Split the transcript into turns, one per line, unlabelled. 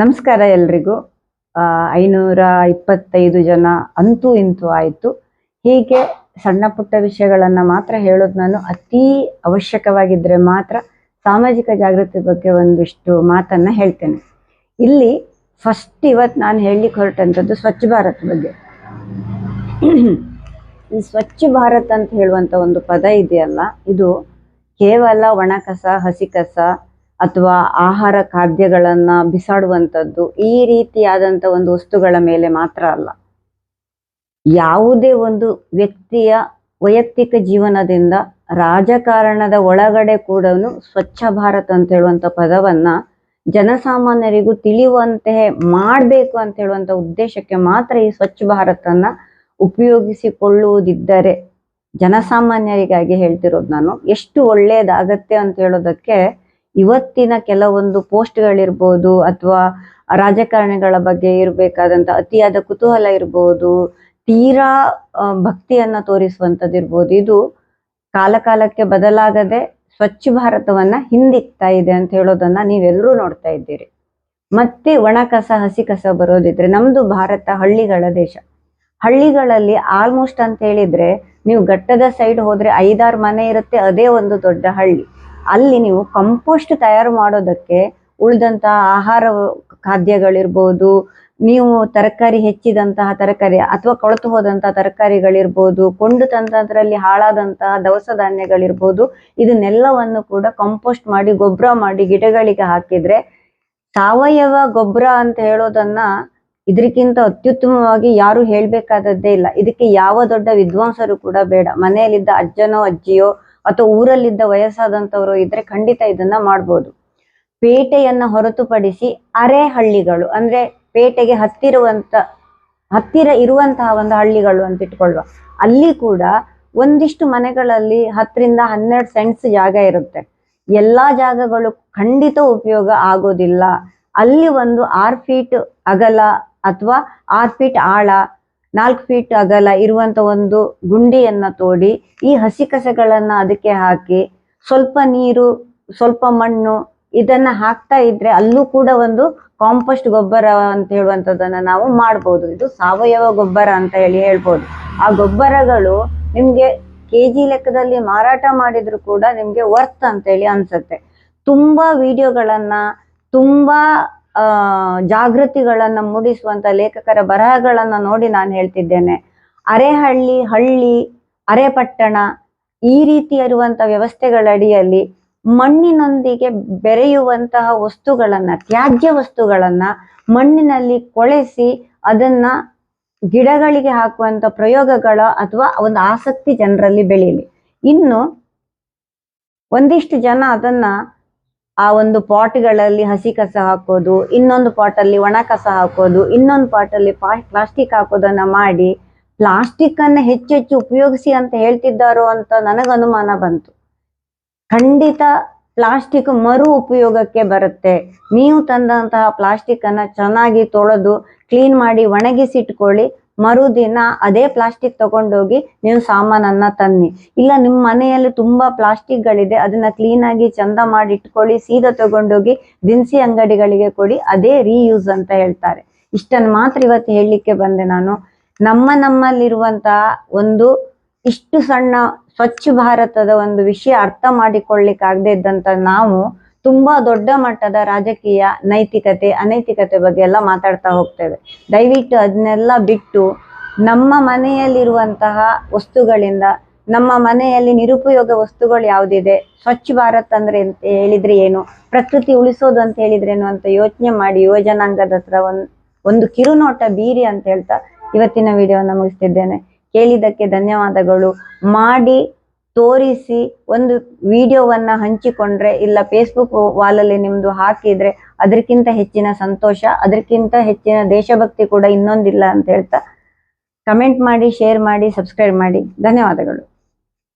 ನಮಸ್ಕಾರ ಎಲ್ರಿಗೂ. ಐನೂರ ಇಪ್ಪತ್ತೈದು ಜನ ಅಂತೂ ಇಂತೂ ಆಯಿತು. ಹೀಗೆ ಸಣ್ಣ ಪುಟ್ಟ ವಿಷಯಗಳನ್ನ ಮಾತ್ರ ಹೇಳೋದು ನಾನು. ಅತೀ ಅವಶ್ಯಕವಾಗಿದ್ರೆ ಮಾತ್ರ ಸಾಮಾಜಿಕ ಜಾಗೃತಿ ಬಗ್ಗೆ ಒಂದಿಷ್ಟು ಮಾತನ್ನ ಹೇಳ್ತೇನೆ. ಇಲ್ಲಿ ಫಸ್ಟ್ ಇವತ್ತು ನಾನು ಹೇಳಲಿಕ್ಕೆ ಹೊರಟಂಥದ್ದು ಸ್ವಚ್ಛ ಭಾರತ್ ಬಗ್ಗೆ. ಈ ಸ್ವಚ್ಛ ಭಾರತ್ ಅಂತ ಹೇಳುವಂತ ಒಂದು ಪದ ಇದೆಯಲ್ಲ, ಇದು ಕೇವಲ ಒಣ ಕಸ ಹಸಿ ಕಸ ಅಥವಾ ಆಹಾರ ಖಾದ್ಯಗಳನ್ನ ಬಿಸಾಡುವಂಥದ್ದು ಈ ರೀತಿಯಾದಂಥ ಒಂದು ವಸ್ತುಗಳ ಮೇಲೆ ಮಾತ್ರ ಅಲ್ಲ. ಯಾವುದೇ ಒಂದು ವ್ಯಕ್ತಿಯ ವೈಯಕ್ತಿಕ ಜೀವನದಿಂದ ರಾಜಕಾರಣದ ಒಳಗಡೆ ಕೂಡ ಸ್ವಚ್ಛ ಭಾರತ್ ಅಂತ ಹೇಳುವಂಥ ಪದವನ್ನ ಜನಸಾಮಾನ್ಯರಿಗೂ ತಿಳಿಯುವಂತೆ ಮಾಡಬೇಕು ಅಂತ ಹೇಳುವಂಥ ಉದ್ದೇಶಕ್ಕೆ ಮಾತ್ರ ಈ ಸ್ವಚ್ಛ ಭಾರತನ್ನ ಉಪಯೋಗಿಸಿಕೊಳ್ಳುವುದಿದ್ದರೆ ಜನಸಾಮಾನ್ಯರಿಗಾಗಿ ಹೇಳ್ತಿರೋದು ನಾನು ಎಷ್ಟು ಒಳ್ಳೆಯದಾಗತ್ತೆ ಅಂತ ಹೇಳೋದಕ್ಕೆ ಇವತ್ತಿನ ಕೆಲವೊಂದು ಪೋಸ್ಟ್ಗಳಿರ್ಬೋದು ಅಥವಾ ರಾಜಕಾರಣಿಗಳ ಬಗ್ಗೆ ಇರಬೇಕಾದಂತ ಅತಿಯಾದ ಕುತೂಹಲ ಇರ್ಬೋದು, ತೀರಾ ಭಕ್ತಿಯನ್ನ ತೋರಿಸುವಂತದ್ದು ಇರ್ಬೋದು ಇದು ಕಾಲಕಾಲಕ್ಕೆ ಬದಲಾಗದೆ ಸ್ವಚ್ಛ ಭಾರತವನ್ನ ಹಿಂದಿಕ್ತಾ ಇದೆ ಅಂತ ಹೇಳೋದನ್ನ ನೀವೆಲ್ಲರೂ ನೋಡ್ತಾ ಇದ್ದೀರಿ. ಮತ್ತೆ ಒಣ ಕಸ, ಹಸಿ ಕಸ ಬರೋದಿದ್ರೆ ನಮ್ದು ಭಾರತ ಹಳ್ಳಿಗಳ ದೇಶ. ಹಳ್ಳಿಗಳಲ್ಲಿ ಆಲ್ಮೋಸ್ಟ್ ಅಂತ ಹೇಳಿದ್ರೆ ನೀವು ಘಟ್ಟದ ಸೈಡ್ ಹೋದ್ರೆ ಐದಾರು ಮನೆ ಇರುತ್ತೆ, ಅದೇ ಒಂದು ದೊಡ್ಡ ಹಳ್ಳಿ. ಅಲ್ಲಿ ನೀವು ಕಂಪೋಸ್ಟ್ ತಯಾರು ಮಾಡೋದಕ್ಕೆ ಉಳಿದಂತಹ ಆಹಾರ ಖಾದ್ಯಗಳಿರ್ಬೋದು, ನೀವು ತರಕಾರಿ ಹೆಚ್ಚಿದಂತಹ ತರಕಾರಿ ಅಥವಾ ಕೊಳತು ಹೋದಂತಹ ತರಕಾರಿಗಳಿರ್ಬೋದು, ಕೊಂಡು ತಂತ್ರದಲ್ಲಿ ಹಾಳಾದಂತಹ ದವಸ ಧಾನ್ಯಗಳಿರ್ಬೋದು, ಇದನ್ನೆಲ್ಲವನ್ನು ಕೂಡ ಕಂಪೋಸ್ಟ್ ಮಾಡಿ ಗೊಬ್ಬರ ಮಾಡಿ ಗಿಡಗಳಿಗೆ ಹಾಕಿದ್ರೆ ಸಾವಯವ ಗೊಬ್ಬರ ಅಂತ ಹೇಳೋದನ್ನ ಇದಕ್ಕಿಂತ ಅತ್ಯುತ್ತಮವಾಗಿ ಯಾರು ಹೇಳಬೇಕಾದದ್ದೇ ಇಲ್ಲ. ಇದಕ್ಕೆ ಯಾವ ದೊಡ್ಡ ವಿದ್ವಾಂಸರು ಕೂಡ ಬೇಡ. ಮನೆಯಲ್ಲಿದ್ದ ಅಜ್ಜನೋ, ಅಜ್ಜಿಯೋ ಅಥವಾ ಊರಲ್ಲಿದ್ದ ವಯಸ್ಸಾದಂಥವರು ಇದ್ರೆ ಖಂಡಿತ ಇದನ್ನ ಮಾಡ್ಬೋದು. ಪೇಟೆಯನ್ನ ಹೊರತುಪಡಿಸಿ ಅರೆ ಹಳ್ಳಿಗಳು, ಅಂದ್ರೆ ಪೇಟೆಗೆ ಹತ್ತಿರುವಂತ, ಹತ್ತಿರ ಇರುವಂತಹ ಒಂದು ಹಳ್ಳಿಗಳು ಅಂತ ಇಟ್ಕೊಳ್ಳುವ ಅಲ್ಲಿ ಕೂಡ ಒಂದಿಷ್ಟು ಮನೆಗಳಲ್ಲಿ ಹತ್ತರಿಂದ ಹನ್ನೆರಡು ಸೆಂಟ್ಸ್ ಜಾಗ ಇರುತ್ತೆ. ಎಲ್ಲಾ ಜಾಗಗಳು ಖಂಡಿತ ಉಪಯೋಗ ಆಗೋದಿಲ್ಲ. ಅಲ್ಲಿ ಒಂದು ಆರ್ ಫೀಟ್ ಅಗಲ ಅಥವಾ ಆರ್ ಫೀಟ್ ಆಳ ನಾಲ್ಕು ಫೀಟ್ ಅಗಲ ಇರುವಂತ ಒಂದು ಗುಂಡಿಯನ್ನ ತೋಡಿ ಈ ಹಸಿ ಕಸಗಳನ್ನ ಅದಕ್ಕೆ ಹಾಕಿ ಸ್ವಲ್ಪ ನೀರು, ಸ್ವಲ್ಪ ಮಣ್ಣು ಇದನ್ನ ಹಾಕ್ತಾ ಇದ್ರೆ ಅಲ್ಲೂ ಕೂಡ ಒಂದು ಕಾಂಪೋಸ್ಟ್ ಗೊಬ್ಬರ ಅಂತ ಹೇಳುವಂಥದ್ದನ್ನ ನಾವು ಮಾಡ್ಬೋದು. ಇದು ಸಾವಯವ ಗೊಬ್ಬರ ಅಂತ ಹೇಳಿ ಹೇಳ್ಬೋದು. ಆ ಗೊಬ್ಬರಗಳು ನಿಮ್ಗೆ ಕೆ ಜಿ ಲೆಕ್ಕದಲ್ಲಿ ಮಾರಾಟ ಮಾಡಿದ್ರು ಕೂಡ ನಿಮ್ಗೆ ವರ್ತ್ ಅಂತ ಹೇಳಿ ಅನ್ಸುತ್ತೆ. ತುಂಬಾ ವಿಡಿಯೋಗಳನ್ನ ತುಂಬಾ ಜಾಗೃತಿಗಳನ್ನ ಮೂಡಿಸುವಂತ ಲೇಖಕರ ಬರಹಗಳನ್ನ ನೋಡಿ ನಾನು ಹೇಳ್ತಿದ್ದೇನೆ. ಅರೆಹಳ್ಳಿ, ಹಳ್ಳಿ, ಅರೆಪಟ್ಟಣ ಈ ರೀತಿ ಇರುವಂತ ವ್ಯವಸ್ಥೆಗಳ ಅಡಿಯಲ್ಲಿ ಮಣ್ಣಿನೊಂದಿಗೆ ಬೆರೆಯುವಂತಹ ವಸ್ತುಗಳನ್ನ, ತ್ಯಾಜ್ಯ ವಸ್ತುಗಳನ್ನ ಮಣ್ಣಿನಲ್ಲಿ ಕೊಳೆಸಿ ಅದನ್ನ ಗಿಡಗಳಿಗೆ ಹಾಕುವಂತ ಪ್ರಯೋಗಗಳ ಅಥವಾ ಒಂದು ಆಸಕ್ತಿ ಜನರಲ್ಲಿ ಬೆಳೀಲಿ. ಇನ್ನು ಒಂದಿಷ್ಟು ಜನ ಅದನ್ನ ಆ ಒಂದು ಪಾಟ್ಗಳಲ್ಲಿ ಹಸಿ ಕಸ ಹಾಕೋದು, ಇನ್ನೊಂದು ಪಾಟಲ್ಲಿ ಒಣ ಕಸ ಹಾಕೋದು, ಇನ್ನೊಂದು ಪಾಟಲ್ಲಿ ಪ್ಲಾಸ್ಟಿಕ್ ಹಾಕೋದನ್ನ ಮಾಡಿ ಪ್ಲಾಸ್ಟಿಕ್ ಅನ್ನ ಹೆಚ್ಚು ಹೆಚ್ಚು ಉಪಯೋಗಿಸಿ ಅಂತ ಹೇಳ್ತಿದ್ದಾರೋ ಅಂತ ನನಗೆ ಅನುಮಾನ ಬಂತು. ಖಂಡಿತ ಪ್ಲಾಸ್ಟಿಕ್ ಮರು ಉಪಯೋಗಕ್ಕೆ ಬರುತ್ತೆ. ನೀವು ತಂದಂತಹ ಪ್ಲಾಸ್ಟಿಕ್ ಅನ್ನ ಚೆನ್ನಾಗಿ ತೊಳೆದು, ಕ್ಲೀನ್ ಮಾಡಿ ಒಣಗಿಸಿಟ್ಕೊಳ್ಳಿ. ಮರುದಿನ ಅದೇ ಪ್ಲಾಸ್ಟಿಕ್ ತಗೊಂಡೋಗಿ ನೀವು ಸಾಮಾನನ್ನ ತನ್ನಿ. ಇಲ್ಲ ನಿಮ್ಮ ಮನೆಯಲ್ಲಿ ತುಂಬಾ ಪ್ಲಾಸ್ಟಿಕ್ಗಳಿದೆ, ಅದನ್ನ ಕ್ಲೀನ್ ಆಗಿ ಚಂದ ಮಾಡಿ ಇಟ್ಕೊಳ್ಳಿ, ಸೀದಾ ತಗೊಂಡೋಗಿ ದಿನಸಿ ಅಂಗಡಿಗಳಿಗೆ ಕೊಡಿ, ಅದೇ ರೀಯೂಸ್ ಅಂತ ಹೇಳ್ತಾರೆ. ಇಷ್ಟನ್ನು ಮಾತ್ರ ಇವತ್ತು ಹೇಳಲಿಕ್ಕೆ ಬಂದೆ ನಾನು. ನಮ್ಮ ನಮ್ಮಲ್ಲಿರುವಂತಹ ಒಂದು ಇಷ್ಟು ಸಣ್ಣ ಸ್ವಚ್ಛ ಭಾರತದ ಒಂದು ವಿಷಯ ಅರ್ಥ ಮಾಡಿಕೊಳ್ಳಿಕ್ಕಾಗದೇ ಇದ್ದಂತ ನಾವು ತುಂಬಾ ದೊಡ್ಡ ಮಟ್ಟದ ರಾಜಕೀಯ, ನೈತಿಕತೆ, ಅನೈತಿಕತೆ ಬಗ್ಗೆ ಎಲ್ಲ ಮಾತಾಡ್ತಾ ಹೋಗ್ತೇವೆ. ದಯವಿಟ್ಟು ಅದನ್ನೆಲ್ಲ ಬಿಟ್ಟು ನಮ್ಮ ಮನೆಯಲ್ಲಿರುವಂತಹ ವಸ್ತುಗಳಿಂದ, ನಮ್ಮ ಮನೆಯಲ್ಲಿ ನಿರುಪಯೋಗ ವಸ್ತುಗಳು ಯಾವುದಿದೆ, ಸ್ವಚ್ಛ ಭಾರತ್ ಅಂದ್ರೆ ಅಂತ ಹೇಳಿದ್ರೆ ಏನು, ಪ್ರಕೃತಿ ಉಳಿಸೋದು ಅಂತ ಹೇಳಿದ್ರೇನು ಅಂತ ಯೋಚನೆ ಮಾಡಿ ಯುವಜನಾಂಗದ ಹತ್ರ ಒಂದ್, ಒಂದು ಕಿರುನೋಟ ಬೀರಿ ಅಂತ ಹೇಳ್ತಾ ಇವತ್ತಿನ ವಿಡಿಯೋನ ಮುಗಿಸ್ತಿದ್ದೇನೆ. ಕೇಳಿದ್ದಕ್ಕೆ ಧನ್ಯವಾದಗಳು. ಮಾಡಿ ತೋರಿಸಿ ಒಂದು ವಿಡಿಯೋವನ್ನ ಹಂಚಿಕೊಂಡ್ರೆ ಇಲ್ಲ ಫೇಸ್ಬುಕ್ ವಾಲಲ್ಲಿ ನಿಮ್ದು ಹಾಕಿದ್ರೆ ಅದಕ್ಕಿಂತ ಹೆಚ್ಚಿನ ಸಂತೋಷ ಅದಕ್ಕಿಂತ ಹೆಚ್ಚಿನ ದೇಶಭಕ್ತಿ ಕೂಡ ಇನ್ನೊಂದಿಲ್ಲ ಅಂತ ಹೇಳ್ತಾ ಕಮೆಂಟ್ ಮಾಡಿ ಶೇರ್ ಮಾಡಿ ಸಬ್ಸ್ಕ್ರೈಬ್ ಮಾಡಿ. ಧನ್ಯವಾದಗಳು.